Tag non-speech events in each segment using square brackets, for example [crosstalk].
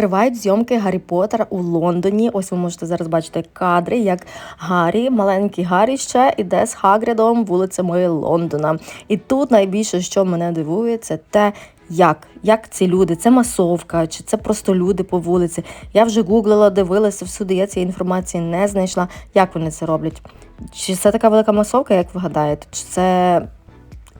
Тривають зйомки Гаррі Поттера у Лондоні. Ось ви можете зараз бачити кадри, як Гаррі, маленький Гаррі ще іде з Хагрідом вулицями Лондона. І тут найбільше, що мене дивує, це те. Як? Як ці люди? Це масовка, чи це просто люди по вулиці? Я вже гуглила, дивилася всюди, я цієї інформації не знайшла. Як вони це роблять? Чи це така велика масовка, як ви гадаєте? Чи це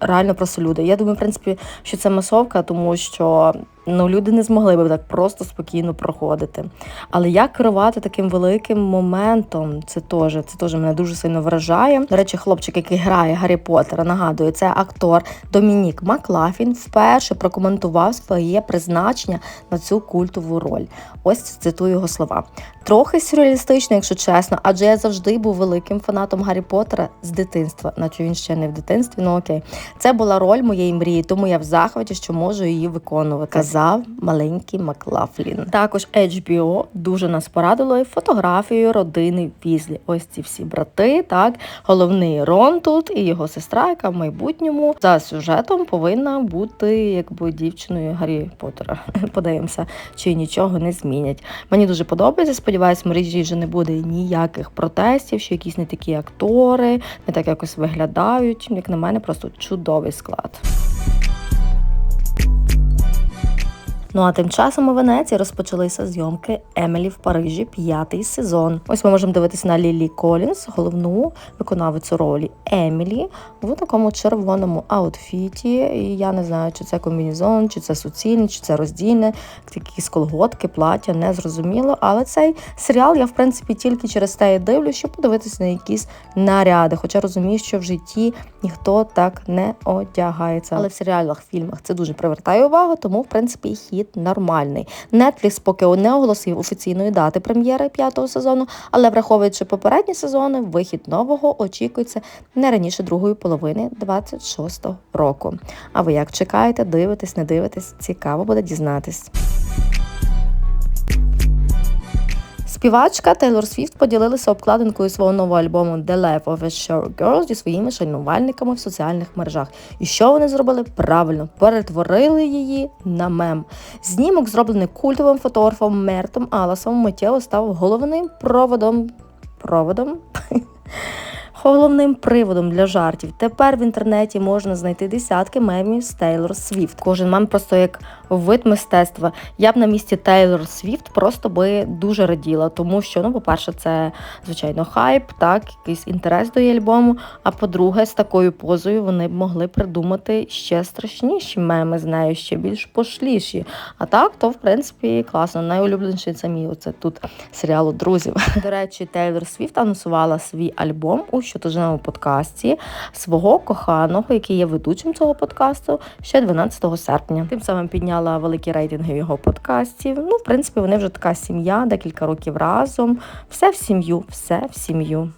реально просто люди? Я думаю, в принципі, що це масовка, тому що ну, люди не змогли би так просто спокійно проходити. Але як керувати таким великим моментом, це теж це теж мене дуже сильно вражає. До речі, хлопчик, який грає Гаррі Поттера, нагадую, це актор Домінік Маклафін, вперше прокоментував своє призначення на цю культову роль. Ось цитую його слова. Трохи сюрреалістично, якщо чесно, адже я завжди був великим фанатом Гаррі Поттера з дитинства, наче він ще не в дитинстві, ну окей. Це була роль моєї мрії, тому я в захваті, що можу її виконувати. Казав маленький Маклафлін. Також HBO дуже нас порадило фотографією родини Візлі. Ось ці всі брати. Так, головний Рон тут і його сестра, яка в майбутньому за сюжетом повинна бути якби дівчиною Гаррі Поттера. [laughs] Подивимося, чи нічого не змінять. Мені дуже подобається. Сподіваюсь, в мережі вже не буде ніяких протестів, що якісь не такі актори, не так якось виглядають. Як на мене, просто чудовий склад. Ну а тим часом у Венеції розпочалися зйомки Емілі в Парижі, п'ятий сезон. Ось ми можемо дивитися на Лілі Колінс, головну виконавицю ролі Емілі в такому червоному аутфіті. І я не знаю, чи це комбінезон, чи це суцільне, чи це роздільне, якісь колготки, плаття, не зрозуміло. Але цей серіал я в принципі тільки через те і дивлюсь, щоб подивитися на якісь наряди. Хоча розумію, що в житті ніхто так не одягається. Але в серіалах, фільмах це дуже привертає увагу, тому в принципі хід нормальний. Netflix поки не оголосив офіційної дати прем'єри п'ятого сезону, але враховуючи попередні сезони, вихід нового очікується не раніше другої половини 26-го року. А ви як чекаєте, дивитесь, не дивитесь? Цікаво буде дізнатись. Співачка Тейлор Свіфт поділилася обкладинкою свого нового альбому The Life of a Shore Girl зі своїми шанувальниками в соціальних мережах. І що вони зробили? Правильно перетворили її на мем. Знімок, зроблений культовим фотографом Мертом Аласом, миттєво став головним проводом. Проводом? [laughs] Головним приводом для жартів тепер в інтернеті можна знайти десятки мемів з Тейлор Свіфт. Кожен мем просто як вид мистецтва. Я б на місці Тейлор Свіфт просто би дуже раділа, тому що, ну, по-перше, це звичайно хайп, так, якийсь інтерес до її альбому. А по-друге, з такою позою вони б могли придумати ще страшніші меми з нею, ще більш пошліші. А так, то в принципі класно. Найулюбленіший це мій оце тут серіалу друзів. До речі, Тейлор Свіфт анонсувала свій альбом у щотижневому подкасті свого коханого, який є ведучим цього подкасту, ще 12 серпня. Тим самим підняла великі рейтинги його подкастів. Ну, в принципі, вони вже така сім'я, декілька років разом. Все в сім'ю, все в сім'ю.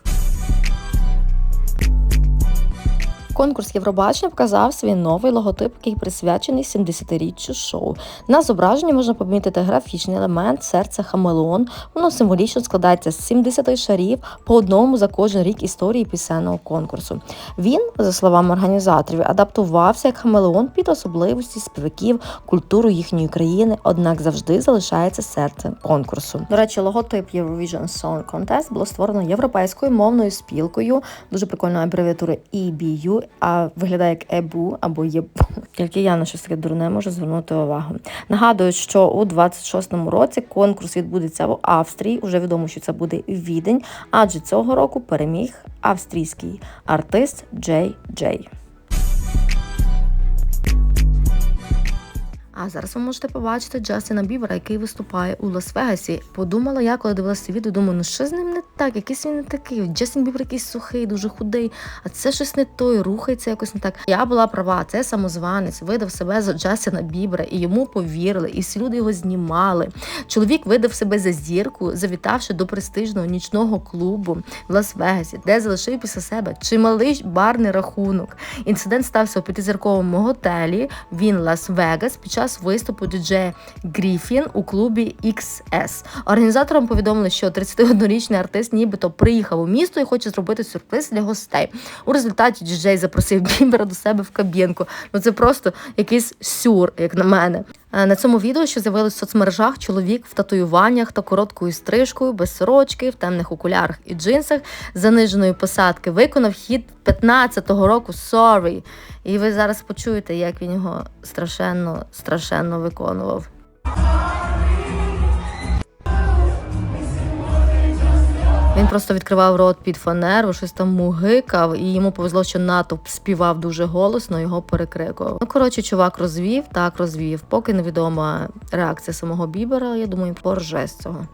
Конкурс Євробачення показав свій новий логотип, який присвячений 70-річчю шоу. На зображенні можна помітити графічний елемент серця Хамелеон. Воно символічно складається з 70 шарів по одному за кожен рік історії пісенного конкурсу. Він, за словами організаторів, адаптувався як хамелеон під особливості співаків, культуру їхньої країни, однак завжди залишається серцем конкурсу. До речі, логотип Eurovision Song Contest було створено європейською мовною спілкою, дуже прикольною абревіатури EBU, а виглядає як ЕБУ або ЄБУ. [laughs] Тільки я на щось таке дурне можу звернути увагу. Нагадую, що у 26-му році конкурс відбудеться в Австрії. Уже відомо, що це буде відень, адже цього року переміг австрійський артист Джей Джей. А зараз ви можете побачити Джастіна Бібера, який виступає у Лас-Вегасі. Подумала я, коли дивилася відео, думаю, ну що з ним не так? Якийсь він не такий. Джастін Бібер якийсь сухий, дуже худий, а це щось не той, рухається якось не так. Я була права, це самозванець, видав себе за Джастіна Бібера, і йому повірили, і всі люди його знімали. Чоловік видав себе за зірку, завітавши до престижного нічного клубу в Лас-Вегасі, де залишив після себе чималий барний рахунок. Інцидент стався у п'ятизірковому готелі. Він Лас-Вегас під час виступу діджея Гріфін у клубі XS. Організаторам повідомили, що 31-річний артист нібито приїхав у місто і хоче зробити сюрприз для гостей. У результаті діджей запросив Бібера до себе в кабінку. Ну це просто якийсь сюр, як на мене. Е, На цьому відео, що з'явилось в соцмережах, чоловік в татуюваннях та короткою стрижкою, без сорочки, в темних окулярах і джинсах заниженої посадки виконав хід 15-го року Sorry. І ви зараз почуєте, як він його страшенно, страшенно виконував. Він просто відкривав рот під фанеру, щось там мугикав, і йому повезло, що натовп співав дуже голосно, його перекрикував. Ну коротше, чувак розвів, так розвів. Поки невідома реакція самого Бібера, я думаю, порже з цього.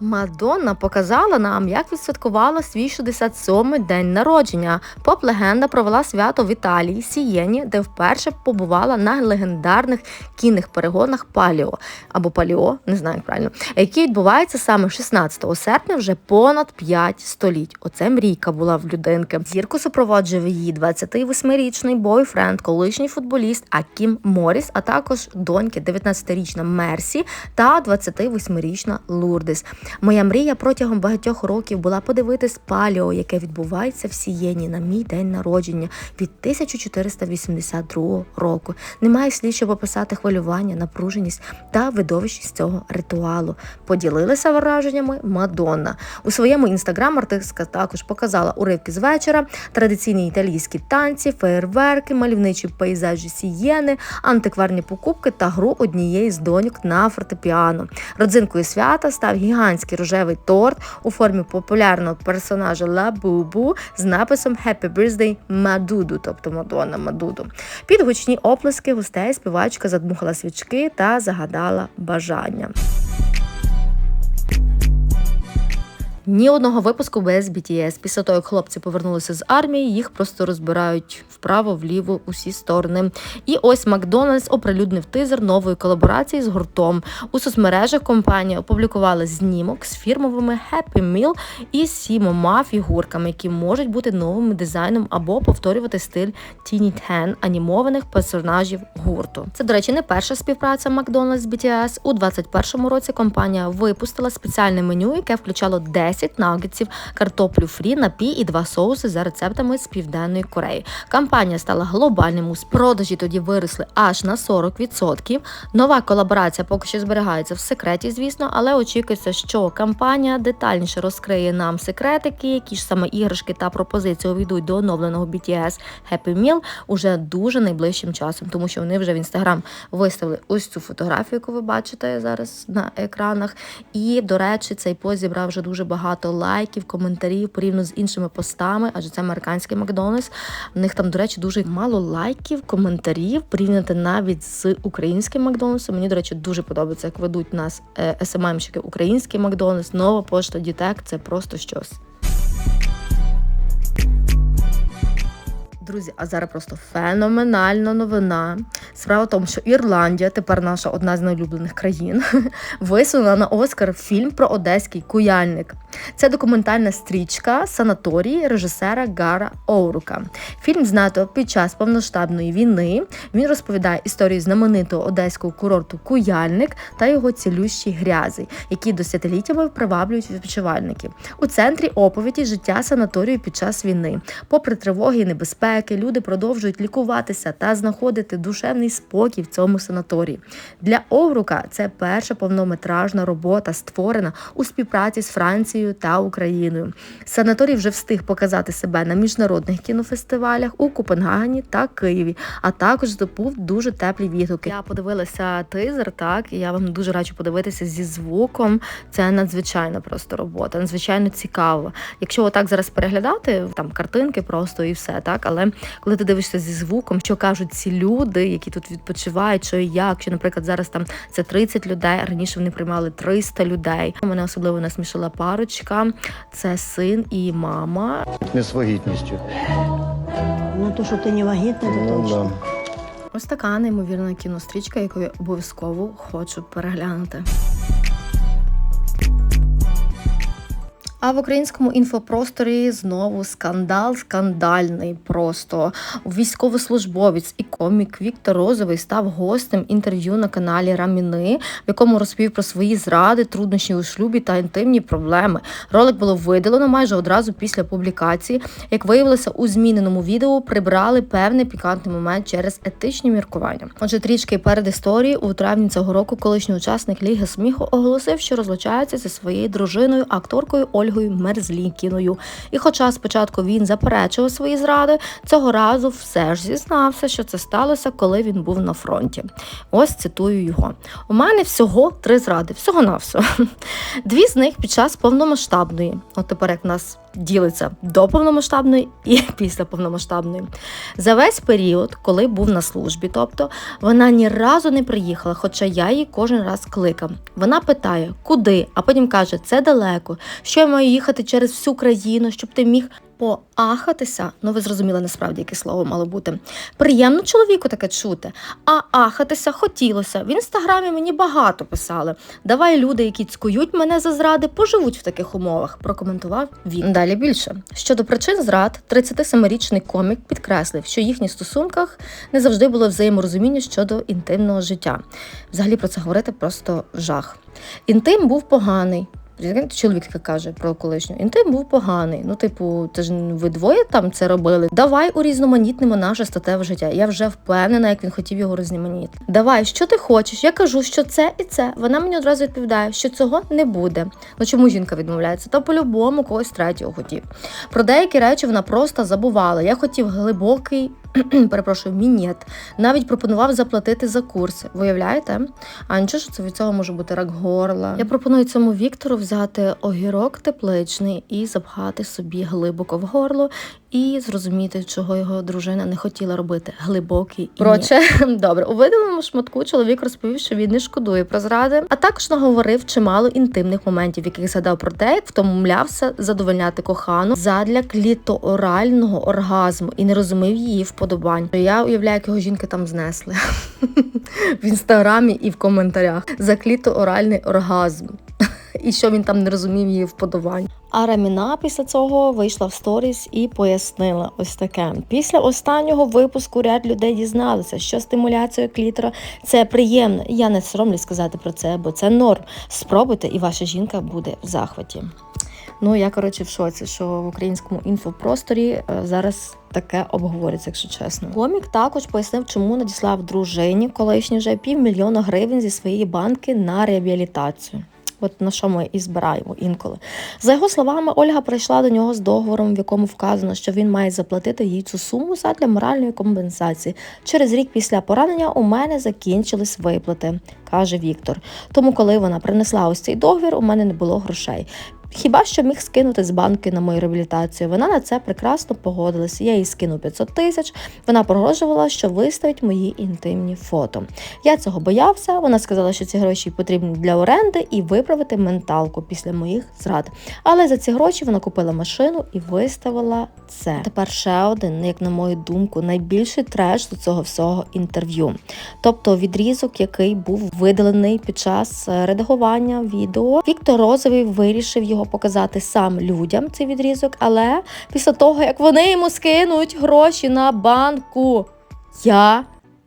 Мадонна показала нам, як відсвяткувала свій 67-й день народження. Поп-легенда провела свято в Італії, Сієні, де вперше побувала на легендарних кінних перегонах Паліо або Паліо, не знаю як правильно, які відбуваються саме 16 серпня вже понад 5 століть. Оце мрійка була в людинки. Зірку супроводжує її 28-річний бойфренд, колишній футболіст Акім Моріс, а також доньки 19-річна Мерсі та 28-річна Лурдис. Моя мрія протягом багатьох років була подивитись паліо, яке відбувається в Сієні на мій день народження від 1482 року. Немає слів, щоб описати хвилювання, напруженість та видовищність цього ритуалу. Поділилася враженнями Мадонна. У своєму інстаграм артистка також показала уривки з вечора, традиційні італійські танці, феєрверки, мальовничі пейзажі Сієни, антикварні покупки та гру однієї з доньок на фортепіано. Родзинкою свята став гігантський рожевий торт у формі популярного персонажа Ла Бубу з написом Happy Birthday Мадуду, тобто Мадонна Мадуду. Під гучні оплески гостей співачка задмухала свічки та загадала бажання. Ні одного випуску без BTS. Після того, як хлопці повернулися з армії, їх просто розбирають вправо, вліво, усі сторони. І ось Макдональдс оприлюднив тизер нової колаборації з гуртом. У соцмережах компанія опублікувала знімок з фірмовими Happy Meal і сімома фігурками, які можуть бути новим дизайном або повторювати стиль Teeny Ten анімованих персонажів гурту. Це, до речі, не перша співпраця Макдональдс з BTS. У 2021 році компанія випустила спеціальне меню, яке включало 10 нагетсів, картоплю фрі, напій і два соуси за рецептами з південної Кореї. Кампанія стала глобальним успіхом. Продажі тоді виросли аж на 40%. Нова колаборація поки що зберігається в секреті, звісно, але очікується, що кампанія детальніше розкриє нам секретики, які ж саме іграшки та пропозиції увійдуть до оновленого BTS Happy Meal уже дуже найближчим часом, тому що вони вже в інстаграм виставили ось цю фотографію, яку ви бачите зараз на екранах. І, до речі, цей пост зібрав вже дуже багато лайків, коментарів порівняно з іншими постами, адже це американський Макдональдс. В них там, до речі, дуже мало лайків, коментарів порівняти навіть з українським Макдональдсом. Мені, до речі, дуже подобається, як ведуть нас е, СММщики український Макдональдс, нова пошта Дітек. Це просто щось. Друзі, а зараз просто феноменальна новина. Справа в тому, що Ірландія, тепер наша одна з найулюблених країн, [laughs] висунула на Оскар фільм про одеський куяльник. Це документальна стрічка санаторії режисера Гара Оурука. Фільм знято під час повноштабної війни. Він розповідає історію знаменитого одеського курорту Куяльник та його цілющі грязи, які десятиліттями приваблюють відпочивальників. У центрі оповіді життя санаторію під час війни. Попри тривоги і небезпеки, люди продовжують лікуватися та знаходити душевний спокій в цьому санаторії. Для Оврука це перша повнометражна робота, створена у співпраці з Францією та Україною. Санаторій вже встиг показати себе на міжнародних кінофестивалях у Копенгагені та Києві, а також здобув дуже теплі відгуки. Я подивилася тизер, так і я вам дуже раджу подивитися зі звуком. Це надзвичайна просто робота, надзвичайно цікаво. Якщо отак зараз переглядати, там картинки просто і все, так. Але коли ти дивишся зі звуком, що кажуть ці люди, які тут відпочивають, що і як, що, наприклад, зараз там це 30 людей, а раніше вони приймали 300 людей. Мене особливо насмішила парочка. Це син і мама. Не з вагітністю. Ну, то, що ти не вагітна, то Ну, точно. да. Ось така неймовірна кінострічка, яку я обов'язково хочу переглянути. А в українському інфопросторі знову скандал, скандальний просто. Військовослужбовець і комік Віктор Розовий став гостем інтерв'ю на каналі Раміни, в якому розповів про свої зради, труднощі у шлюбі та інтимні проблеми. Ролик було видалено майже одразу після публікації. Як виявилося, у зміненому відео прибрали певний пікантний момент через етичні міркування. Отже, трішки перед історією у травні цього року колишній учасник Ліги сміху оголосив, що розлучається зі своєю дружиною, акторкою Ольгою Мерзлікіною. І хоча спочатку він заперечував свої зради, цього разу все ж зізнався, що це сталося, коли він був на фронті. Ось цитую його: у мене всього три зради, всього на всього. Дві з них під час повномасштабної. От тепер як нас ділиться до повномасштабної і [laughs] після повномасштабної. За весь період, коли був на службі, тобто вона ні разу не приїхала, хоча я її кожен раз кликав. Вона питає, куди, а потім каже, це далеко. Що я маю їхати через всю країну, щоб ти міг поахатися. Ну, ви зрозуміли насправді, яке слово мало бути. Приємно чоловіку таке чути. А ахатися хотілося. В інстаграмі мені багато писали. Давай люди, які цькують мене за зради, поживуть в таких умовах. Прокоментував він. Далі більше. Щодо причин зрад, 37-річний комік підкреслив, що в їхніх стосунках не завжди було взаєморозуміння щодо інтимного життя. Взагалі про це говорити просто жах. Інтим був поганий. Прикиньте, Чоловік каже про колишню. Інтим був поганий. Ну, типу, це ж ви двоє там це робили. Давай урізноманітнимо наше статеве життя. Я вже впевнена, як він хотів його різноманітити. Давай, що ти хочеш? Я кажу, що це і це. Вона мені одразу відповідає, що цього не буде. Ну чому жінка відмовляється? Та по-любому когось третього хотів. Про деякі речі вона просто забувала. Я хотів глибокий. [clears throat] Перепрошую, мінет. Навіть пропонував заплатити за курси. Виявляєте? А нічого, що це від цього може бути рак горла. Я пропоную цьому Віктору взяти огірок тепличний і запхати собі глибоко в горло і зрозуміти, чого його дружина не хотіла робити. Глибокий і Проче, [laughs] добре, у видаленому шматку чоловік розповів, що він не шкодує про зради, а також наговорив чимало інтимних моментів, в яких згадав про те, як втомлявся задовольняти кохану задля клітоорального оргазму і не розумів її вподобань. Я уявляю, як його жінки там знесли [laughs] в інстаграмі і в коментарях за клітооральний оргазм. І що він там не розумів її вподобань. А Раміна після цього вийшла в сторіс і пояснила ось таке. Після останнього випуску ряд людей дізналися, що стимуляція клітора це приємно. Я не соромлюсь сказати про це, бо це норм. Спробуйте, і ваша жінка буде в захваті. Ну я коротше в шоці, що в українському інфопросторі е, зараз таке обговорюється, якщо чесно. Комік також пояснив, чому надіслав дружині колишній вже півмільйона гривень зі своєї банки на реабілітацію. От на що ми і збираємо інколи. За його словами, Ольга прийшла до нього з договором, в якому вказано, що він має заплатити їй цю суму задля моральної компенсації. Через рік після поранення у мене закінчились виплати, каже Віктор. Тому, коли вона принесла ось цей договір, у мене не було грошей. Хіба що міг скинути з банки на мою реабілітацію? Вона на це прекрасно погодилася. Я їй скинув 500 тисяч. Вона погрожувала, що виставить мої інтимні фото. Я цього боявся. Вона сказала, що ці гроші потрібні для оренди і виправити менталку після моїх зрад. Але за ці гроші вона купила машину і виставила це. Тепер ще один, як на мою думку, найбільший треш до цього всього інтерв'ю. Тобто відрізок, який був видалений під час е, редагування відео. Віктор Розовий вирішив його показати сам людям цей відрізок, але після того, як вони йому скинуть гроші на банку, я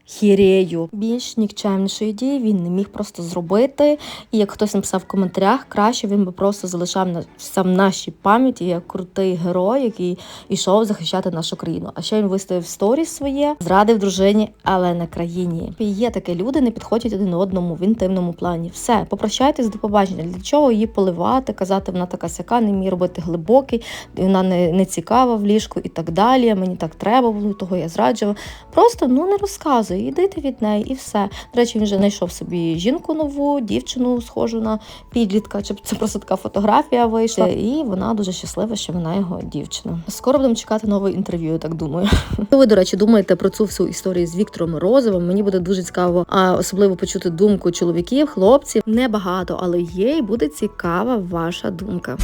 хірею. Більш нікчемнішої дії він не міг просто зробити. І як хтось написав в коментарях, краще він би просто залишав на сам нашій пам'яті як крутий герой, який ішов захищати нашу країну. А ще він виставив сторіс своє, зрадив дружині, але на країні. І є таке люди, не підходять один одному в інтимному плані. Все, попрощайтесь до побачення. Для чого її поливати, казати, вона така сяка, не вміє робити глибокий, вона не, не цікава в ліжку і так далі. Мені так треба було, того я зраджував. Просто ну не розказуй, йдите від неї і все. До речі, він вже знайшов собі жінку нову, дівчину схожу на підлітка. Чи це просто така фотографія вийшла, і вона дуже щаслива, що вона його дівчина. Скоро будемо чекати нове інтерв'ю, я так думаю. Ви, до речі, думаєте про цю всю історію з Віктором Розовим? Мені буде дуже цікаво, а особливо почути думку чоловіків, хлопців. Небагато, але є, і буде цікава ваша думка.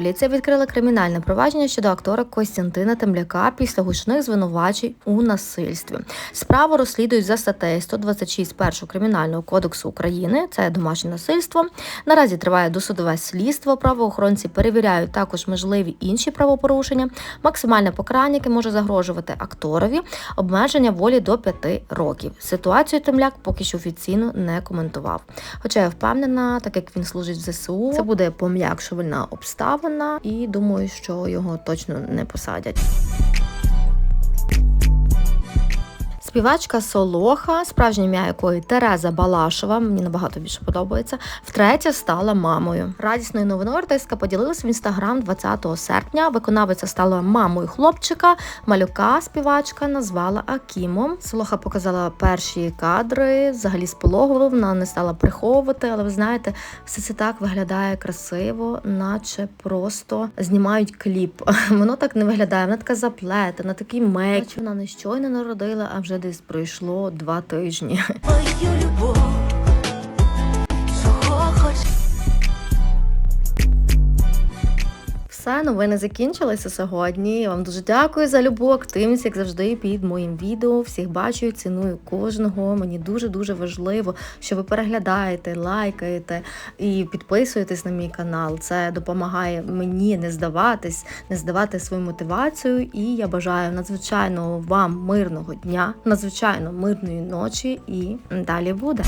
Поліція відкрила кримінальне провадження щодо актора Костянтина Темляка після гучних звинувачень у насильстві. Справу розслідують за статтею 126 першого кримінального кодексу України. Це домашнє насильство. Наразі триває досудове слідство. Правоохоронці перевіряють також можливі інші правопорушення. Максимальне покарання, яке може загрожувати акторові, обмеження волі до 5 років. Ситуацію Темляк поки що офіційно не коментував. Хоча я впевнена, так як він служить в ЗСУ, це буде пом'якшувальна обставина, і думаю, що його точно не посадять. Співачка Солоха, справжнє ім'я якої Тереза Балашова, мені набагато більше подобається, втретє стала мамою. Радісною новиною артистка поділилась в інстаграм 20 серпня. Виконавиця стала мамою хлопчика. Малюка співачка назвала Акімом. Солоха показала перші кадри, взагалі з вона не стала приховувати, але ви знаєте, все це так виглядає красиво, наче просто знімають кліп. [laughs] Воно так не виглядає, вона така заплетена, такий меч. Вона не щойно народила, а вже десь пройшло два тижні. твою любов, Все, новини закінчилися сьогодні. Вам дуже дякую за любу активність, як завжди, під моїм відео. Всіх бачу, ціную кожного. Мені дуже дуже важливо, що ви переглядаєте, лайкаєте і підписуєтесь на мій канал. Це допомагає мені не здаватись, не здавати свою мотивацію. І я бажаю надзвичайно вам мирного дня, надзвичайно мирної ночі. І далі буде.